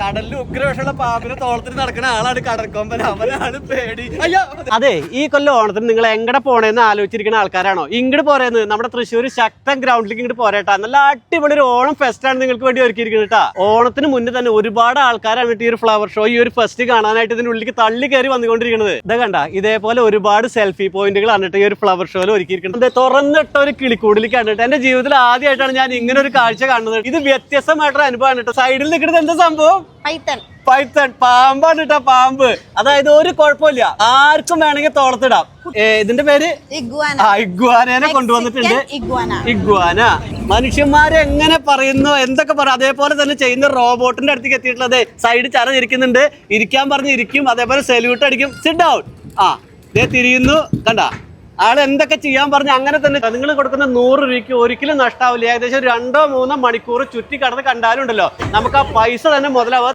കടലിൽ ഉഗ്രവേഷമുള്ള പാമ്പിനെ തോളത്തിൽ നടക്കുന്ന ആളാണ് കടൽക്കൊമ്പൻ. അവനാണ് പേടി. അയ്യോ അതെ ഈ കൊല്ലം ഓണത്തിന് നിങ്ങൾ എങ്ങടെ പോണേന്ന് ആലോചിച്ചിരിക്കുന്ന ആൾക്കാരാണോ? ഇങ്ങോട്ട് പോരേന്ന്. നമ്മുടെ തൃശ്ശൂർ ശക്തൻ ഗ്രൗണ്ടിലേക്ക് ഇങ്ങോട്ട് പോരേട്ടാ നല്ല അടിപൊളി ഒരു ഓണം ഫെസ്റ്റ് ആണ് നിങ്ങൾക്ക് വേണ്ടി ഒരുക്കിയിരിക്കുന്നത് കേട്ടാ ഓണത്തിന് മുന്നേ തന്നെ ഒരുപാട് ആൾക്കാരാണ് ഈ ഒരു ഫ്ലവർ ഷോ ഈ ഒരു ഫെസ്റ്റ് കാണാനായിട്ട് ഇതിന്റെ ഉള്ളിലേക്ക് തള്ളി കയറി വന്നുകൊണ്ടിരിക്കുന്നത് ഇതാ കണ്ട ഇതേപോലെ ഒരുപാട് സെൽഫി പോയിന്റുകൾ കണ്ടിട്ട് ഈ ഒരു ഫ്ലവർ ഷോയിൽ ഒരുക്കിയിരിക്കുന്നത് തുറന്നിട്ട ഒരു കിളിക്കൂടിൽ കണ്ടിട്ട് എന്റെ ജീവിതത്തിൽ ആദ്യമായിട്ടാണ് ഞാൻ ഇങ്ങനെ ഒരു കാഴ്ച കാണുന്നത്. ഇത് വ്യത്യസ്തമായിട്ടൊരു അനുഭവമാണ് കേട്ടോ സൈഡിൽ നിൽക്കുന്നത് എന്താ സംഭവം? പൈത്തൺ. പാമ്പാണ് കേട്ടോ പാമ്പ്. അതായത് ഒരു കുഴപ്പമില്ല. ആർക്കും വേണമെങ്കിൽ തോളത്തിടാം. ഇതിന്റെ പേര്? ഇഗ്വാന. ഇഗ്വാനേനെ കൊണ്ടുവന്നിട്ടുണ്ട്. ഇഗ്വാന. ഇഗ്വാന. മനുഷ്യന്മാരെ എങ്ങനെ പറയുന്നു എന്തൊക്കെ പറയും അതേപോലെ തന്നെ ചെയ്യുന്ന റോബോട്ടിന്റെ അടുത്തേക്ക് എത്തിയിട്ടുള്ളത് സൈഡ് ചര ഇരിക്കുന്നുണ്ട് ഇരിക്കാൻ പറഞ്ഞ് ഇരിക്കും. അതേപോലെ സെല്യൂട്ട് അടിക്കും. സിറ്റ് ഔട്ട് ആ ദേ തിരിയുന്നു. കണ്ട? ആൾ എന്തൊക്കെ ചെയ്യാൻ പറഞ്ഞു അങ്ങനെ തന്നെ നിങ്ങൾ കൊടുക്കുന്ന നൂറ് രൂപയ്ക്ക് ഒരിക്കലും നഷ്ടാവില്ല. ഏകദേശം രണ്ടോ മൂന്നോ മണിക്കൂർ ചുറ്റി കടന്ന് കണ്ടാലും ഉണ്ടല്ലോ നമുക്ക് ആ പൈസ തന്നെ മുതലാവുക